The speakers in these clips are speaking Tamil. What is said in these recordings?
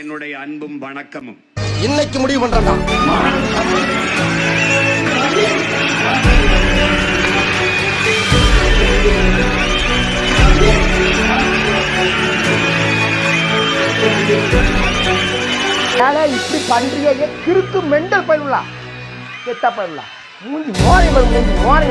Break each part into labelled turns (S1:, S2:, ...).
S1: என்னுடைய அன்பும் வணக்கமும்.
S2: இன்னைக்கு முடிவு பண்றேன்டா. ஏலே இப்படி பண்றியே கிறுக்கு மெண்டல் பயிலுலா செத்தா பயிலுலா மூஞ்சி மோரை மூஞ்சி மோரை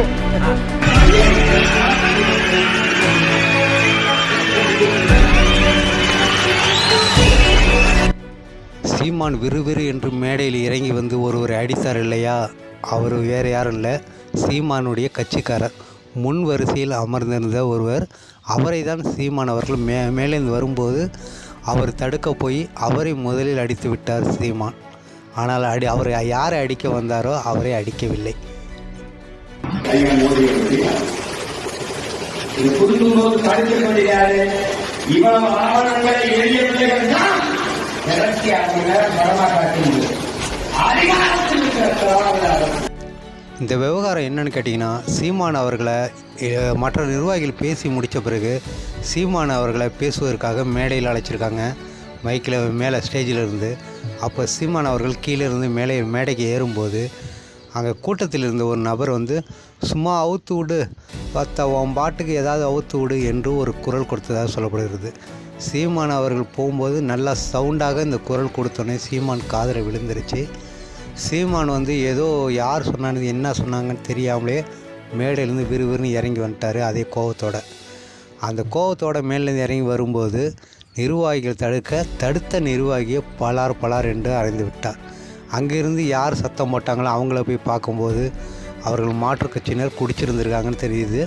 S3: சீமான் விறுவிறு என்று மேடையில் இறங்கி வந்து ஒருவர் அடித்தார் இல்லையா? அவர் வேறு யாரும் இல்லை. சீமானுடைய கட்சிக்காரர். முன் வரிசையில் அமர்ந்திருந்த ஒருவர் அவரை தான் சீமான் அவர்கள் மே மேலேந்து வரும்போது அவர் தடுக்க போய் அவரை முதலில் அடித்து விட்டார் சீமான். ஆனால் அடி அவர் யாரை அடிக்க வந்தாரோ அவரை அடிக்கவில்லை.
S4: இது புதுக்கும்போது தடுத்துக் கொண்டிருக்கிறாரு. இவ்வளவு ஆவணங்களை எழுதிய அதிகாரத்தில் இருக்கிற
S3: இந்த விவகாரம் என்னன்னு கேட்டிங்கன்னா சீமான் அவர்களை மற்ற நிர்வாகிகள் பேசி முடித்த பிறகு சீமான் அவர்களை பேசுவதற்காக மேடையில் அழைச்சிருக்காங்க. மைக்கில் மேலே ஸ்டேஜில் இருந்து அப்போ சீமான் அவர்கள் கீழே இருந்து மேலே மேடைக்கு ஏறும்போது அங்கே கூட்டத்தில் இருந்த ஒரு நபர் வந்து சும்மா அவுத்து விடு பத்த உன் பாட்டுக்கு ஏதாவது அவுத்து விடு என்று ஒரு குரல் கொடுத்ததாக சொல்லப்படுகிறது. சீமான் அவர்கள் போகும்போது நல்லா சவுண்டாக இந்த குரல் கொடுத்தோன்னே சீமான் காதில் விழுந்துருச்சு. சீமான் வந்து ஏதோ யார் சொன்னான்னு என்ன சொன்னாங்கன்னு தெரியாமலே மேடையிலேருந்து விறுவிறுன்னு இறங்கி வந்துட்டார் அதே கோவத்தோட. அந்த கோவத்தோட மேலேருந்து இறங்கி வரும்போது நிர்வாகிகள் தடுக்க தடுத்த நிர்வாகியை பலார் பலார் என்று அறைந்து விட்டார். அங்கேருந்து யார் சத்தம் போட்டாங்களோ அவங்கள போய் பார்க்கும்போது அவர்கள் மாற்றுக் கட்சியினர் குடிச்சிருந்திருக்காங்கன்னு தெரியுது.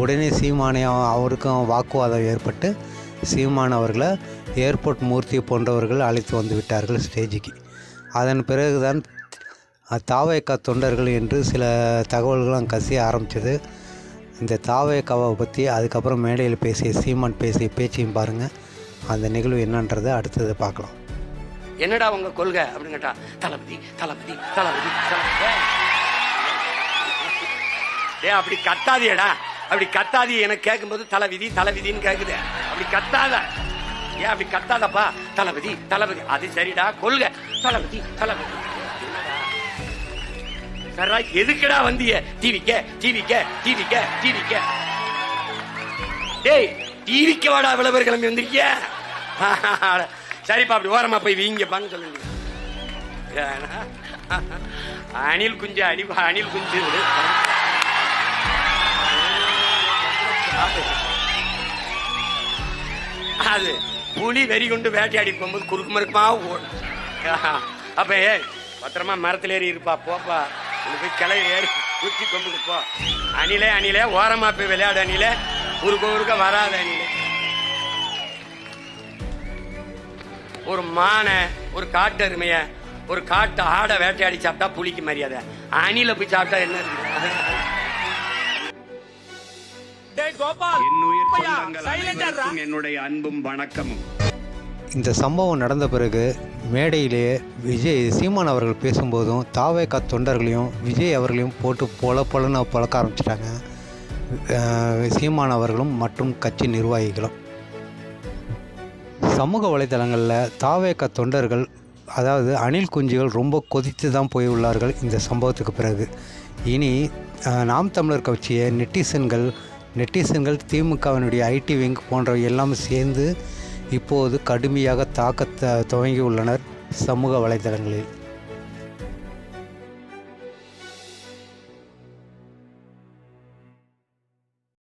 S3: உடனே சீமானை அவருக்கும் வாக்குவாதம் ஏற்பட்டு சீமான் அவர்களை ஏர்போர்ட் மூர்த்தி போன்றவர்கள் அழைத்து வந்து விட்டார்கள் ஸ்டேஜுக்கு. அதன் பிறகுதான் தாவேக்கா தொண்டர்கள் என்று சில தகவல்களும் கசிய ஆரம்பித்தது இந்த தாவேக்காவை பற்றி அதுக்கப்புறம் மேடையில் பேசிய சீமான் பேசிய பேச்சையும் பாருங்கள் அந்த நிகழ்வு என்னன்றதை அடுத்தது பார்க்கலாம்.
S5: என்னடா உங்க கொள்கை? அப்படின்னு கேட்டா தளபதி தளபதி தளபதி தளபதி. அப்படி கத்தாதியடா அப்படி கத்தாதி எனக்கு கேட்கும்போது தலைவிதி தலைவிதின்னு கேக்குது. அப்படி கத்தாத. ஏன் அப்படி கத்தாதப்பா? தளபதி தளபதி. அது சரிடா கொள்கை. தளபதி தளபதி. சரா எதுக்குடா வந்திய? டிவிக்க டிவிக்க டிவிக்க டிவிக்க. டேய் டிவிக்கு வாடா விளம்பரம் கிளம்பி வந்திருக்கிய சரிப்பா அப்படி ஓரமா போய் வீங்கப்பான்னு சொல்லுங்க. அணில் குஞ்சு அடி அணில் குஞ்சு. அது புலி வெறி கொண்டு வேட்டையாடி போகும்போது குறுக்கு மறுக்குமா ஓடும் அப்ப ஏய் பத்திரமா மரத்துல ஏறி இருப்பா போப்பா இங்க போய் கிளை ஏறி குச்சி கொம்புக்கு போ. அணிலே அணிலே ஓரமா போய் விளையாடு அணிலே. குறுக்க குறுக்க வராது அணிலே. ஒரு மானை ஒரு காட்டு எருமைய ஒரு காட்டு ஆடை வேட்டையாடி சாப்பிட்டா புலிக்கு மரியாதை. அணில போய் சாப்பிட்டா என்ன
S1: என்னுடைய அன்பும் வணக்கமும்.
S3: இந்த சம்பவம் நடந்த பிறகு மேடையிலேயே விஜய் சீமான் அவர்கள் பேசும்போதும் தாவேக்கா தொண்டர்களையும் விஜய் அவர்களையும் போட்டு பொல பொலன்னு பழக்க ஆரம்பிச்சிட்டாங்க. சீமான் அவர்களும் மற்றும் கட்சி நிர்வாகிகளும். சமூக வலைதளங்களில் தாவேக்க தொண்டர்கள் அதாவது அணில் குஞ்சுகள் ரொம்ப கொதித்து தான் போய் உள்ளார்கள் இந்த சம்பவத்துக்கு பிறகு. இனி நாம் தமிழர் கட்சியை நெட்டிசன்கள் நெட்டிசன்கள் திமுகவினுடைய ஐடி விங் போன்றவை எல்லாம் சேர்ந்து இப்போது கடுமையாக தாக்க துவங்கி உள்ளனர் சமூக வலைதளங்களில்.